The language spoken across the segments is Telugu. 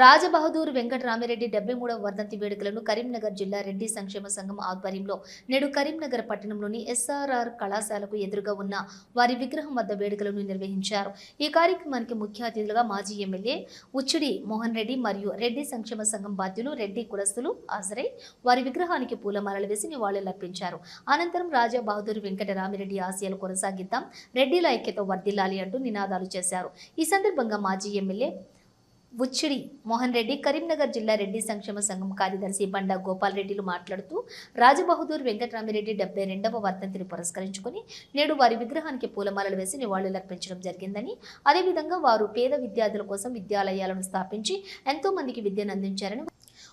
రాజబహదూర్ వెంకటరామిరెడ్డి డెబ్బై మూడవ వర్ధంతి వేడుకలను కరీంనగర్ జిల్లా రెడ్డి సంక్షేమ సంఘం ఆధ్వర్యంలో నేడు కరీంనగర్ పట్టణంలోని ఎస్ఆర్ఆర్ కళాశాలకు ఎదురుగా ఉన్న వారి విగ్రహం వద్ద వేడుకలను నిర్వహించారు. ఈ కార్యక్రమానికి ముఖ్య అతిథులుగా మాజీ ఎమ్మెల్యే ఉచ్చిడి మోహన్ రెడ్డి మరియు రెడ్డి సంక్షేమ సంఘం బాధ్యులు రెడ్డి కులస్తులు హాజరై వారి విగ్రహానికి పూలమాలలు వేసి నివాళులర్పించారు అనంతరం రాజా బహదూర్ వెంకటరామిరెడ్డి ఆశయాలు కొనసాగిద్దాం రెడ్డిల ఐక్యత వర్ధిల్లాలి అంటూ నినాదాలు చేశారు. ఈ సందర్భంగా మాజీ ఎమ్మెల్యే ఉచ్చిడి మోహన్ రెడ్డి కరీంనగర్ జిల్లా రెడ్డి సంక్షేమ సంఘం కార్యదర్శి బండా గోపాల్ రెడ్డిలు మాట్లాడుతూ రాజబహదూర్ వెంకటరామిరెడ్డి డెబ్బై రెండవ వర్ధంతిని పురస్కరించుకొని నేడు వారి విగ్రహానికి పూలమాలలు వేసి నివాళులర్పించడం జరిగిందని అదేవిధంగా వారు పేద విద్యార్థుల కోసం విద్యాలయాలను స్థాపించి ఎంతో మందికి విద్యను అందించారని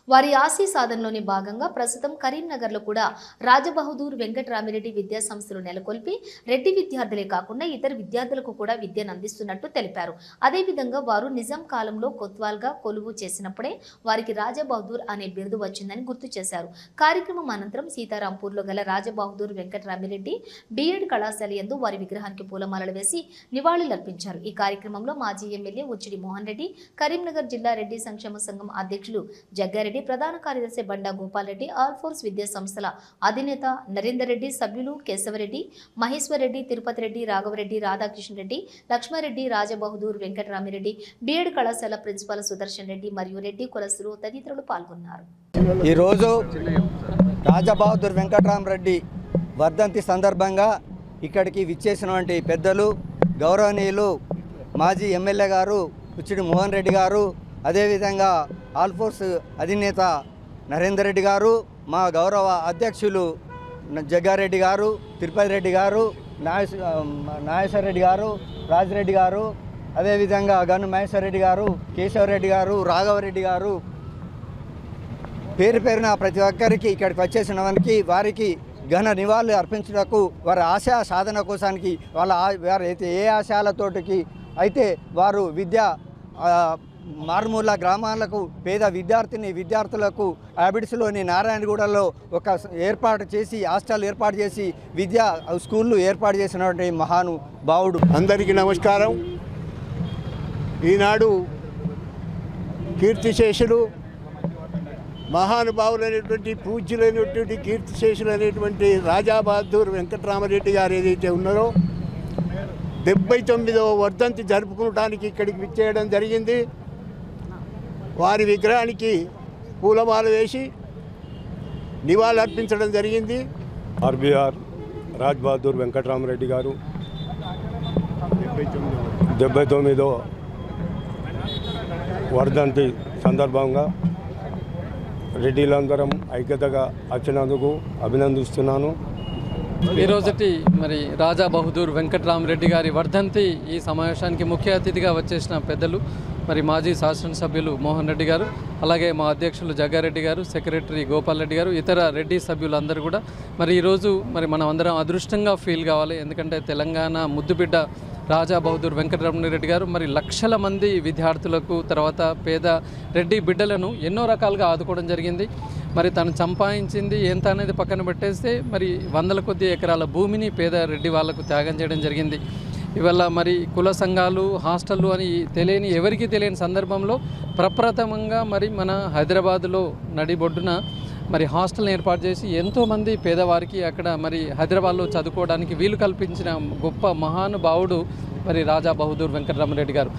వారి ఆశీ సాధనలోని భాగంగా ప్రస్తుతం కరీంనగర్లో కూడా రాజబహదూర్ వెంకటరామిరెడ్డి విద్యా సంస్థలు నెలకొల్పి రెడ్డి విద్యార్థులే కాకుండా ఇతర విద్యార్థులకు కూడా విద్యను అందిస్తున్నట్టు తెలిపారు. అదేవిధంగా వారు నిజాం కాలంలో కొత్వాల్గా కొలువు చేసినప్పుడే వారికి రాజబహదూర్ అనే బిరుదు వచ్చిందని గుర్తు చేశారు. కార్యక్రమం అనంతరం సీతారాంపూర్లో గల రాజబహదూర్ వెంకటరామిరెడ్డి బీఎడ్ కళాశాల యందు వారి విగ్రహానికి పూలమాలలు వేసి నివాళులర్పించారు. ఈ కార్యక్రమంలో మాజీ ఎమ్మెల్యే ఉచ్చిడి మోహన్ రెడ్డి కరీంనగర్ జిల్లా రెడ్డి సంక్షేమ సంఘం అధ్యక్షులు జగ్గారెడ్డి ప్రధాన కార్యదర్శి బండా గోపాలరెడ్డి ఆల్ఫోర్స్ ఫోర్స్ విద్యా సంస్థల అధినేత నరేందర్ రెడ్డి సభ్యులు కేశవరెడ్డి మహేశ్వర్ రెడ్డి తిరుపతి రెడ్డి రాఘవరెడ్డి రాధాకృష్ణ రెడ్డి లక్ష్మారెడ్డి రాజబహదూర్ వెంకటరామిరెడ్డి బీఎడ్ కళాశాల ప్రిన్సిపాల్ సుదర్శన్ రెడ్డి మరియు రెడ్డి కులసులు తదితరులు పాల్గొన్నారు. ఈరోజు రాజబహదూర్ వెంకటరామరెడ్డి వర్ధంతి సందర్భంగా ఇక్కడికి విచ్చేసినటువంటి పెద్దలు గౌరవనీయులు మాజీ ఎమ్మెల్యే గారు ఉచ్చిడి మోహన్ రెడ్డి గారు అదేవిధంగా ఆల్ఫోర్స్ అధినేత నరేందర్ రెడ్డి గారు మా గౌరవ అధ్యక్షులు జగ్గారెడ్డి గారు తిరుపతి రెడ్డి గారు నాగేశ్ నాగేశ్వర రెడ్డి గారు రాజిరెడ్డి గారు అదేవిధంగా గను మహేశ్వర రెడ్డి గారు కేశవరెడ్డి గారు రాఘవరెడ్డి గారు. పేరు పేరున ప్రతి ఒక్కరికి ఇక్కడికి వచ్చేసిన వారికి వారికి ఘన నివాళులు అర్పించుటకు వారి ఆశయ సాధన కోసానికి వాళ్ళ వారు అయితే ఏ ఆశయాలతోటికి అయితే వారు విద్య మారుమూల గ్రామాలకు పేద విద్యార్థిని విద్యార్థులకు హ్యాబిట్స్లోని నారాయణగూడలో ఒక ఏర్పాటు చేసి హాస్టల్ ఏర్పాటు చేసి విద్యా స్కూళ్ళు ఏర్పాటు చేసినటువంటి మహాను భావుడు అందరికీ నమస్కారం. ఈనాడు కీర్తిశేషులు మహానుభావులైనటువంటి పూజ్యులైనటువంటి కీర్తిశేషులు అనేటువంటి రాజా వెంకటరామరెడ్డి గారు ఏదైతే ఉన్నారో డెబ్బై తొమ్మిదవ వర్ధంతి జరుపుకోవడానికి ఇక్కడికి విచ్చేయడం జరిగింది. వారి విగ్రహానికి పూలమాల వేసి నివాళులర్పించడం జరిగింది. ఆర్బీఆర్ రాజ్ బహదూర్ వెంకటరామరెడ్డి గారు డెబ్బై తొమ్మిదో వర్ధంతి సందర్భంగా రెడ్డిలందరం ఐక్యతగా వచ్చినందుకు అభినందిస్తున్నాను. ఈ రోజుటి మరి రాజా బహదూర్ వెంకట్రామరెడ్డి గారి వర్ధంతి ఈ సమావేశానికి ముఖ్య అతిథిగా వచ్చేసిన పెద్దలు మరి మాజీ శాసనసభ్యులు మోహన్ రెడ్డి గారు అలాగే మా అధ్యక్షులు జగ్గారెడ్డి గారు సెక్రటరీ గోపాల్ రెడ్డి గారు ఇతర రెడ్డి సభ్యులందరూ కూడా. మరి ఈరోజు మరి మనం అందరం అదృష్టంగా ఫీల్ కావాలి ఎందుకంటే తెలంగాణ ముద్దుబిడ్డ రాజా బహదూర్ వెంకటరమణారెడ్డి గారు. మరి లక్షల మంది విద్యార్థులకు తర్వాత పేద రెడ్డి బిడ్డలను ఎన్నో రకాలుగా ఆదుకోవడం జరిగింది. మరి తను సంపాదించింది ఎంత అనేది పక్కన పెట్టేస్తే మరి వందల కొద్ది ఎకరాల భూమిని పేద రెడ్డి వాళ్ళకు త్యాగం చేయడం జరిగింది. ఇవాళ మరి కుల సంఘాలు హాస్టళ్ళు అని తెలియని ఎవరికీ తెలియని సందర్భంలో ప్రప్రథమంగా మరి మన హైదరాబాదులో నడిబొడ్డున మరి హాస్టల్ని ఏర్పాటు చేసి ఎంతోమంది పేదవారికి అక్కడ మరి హైదరాబాద్లో చదువుకోవడానికి వీలు కల్పించిన గొప్ప మహానుభావుడు మరి రాజా బహదూర్ వెంకటరామరెడ్డి గారు.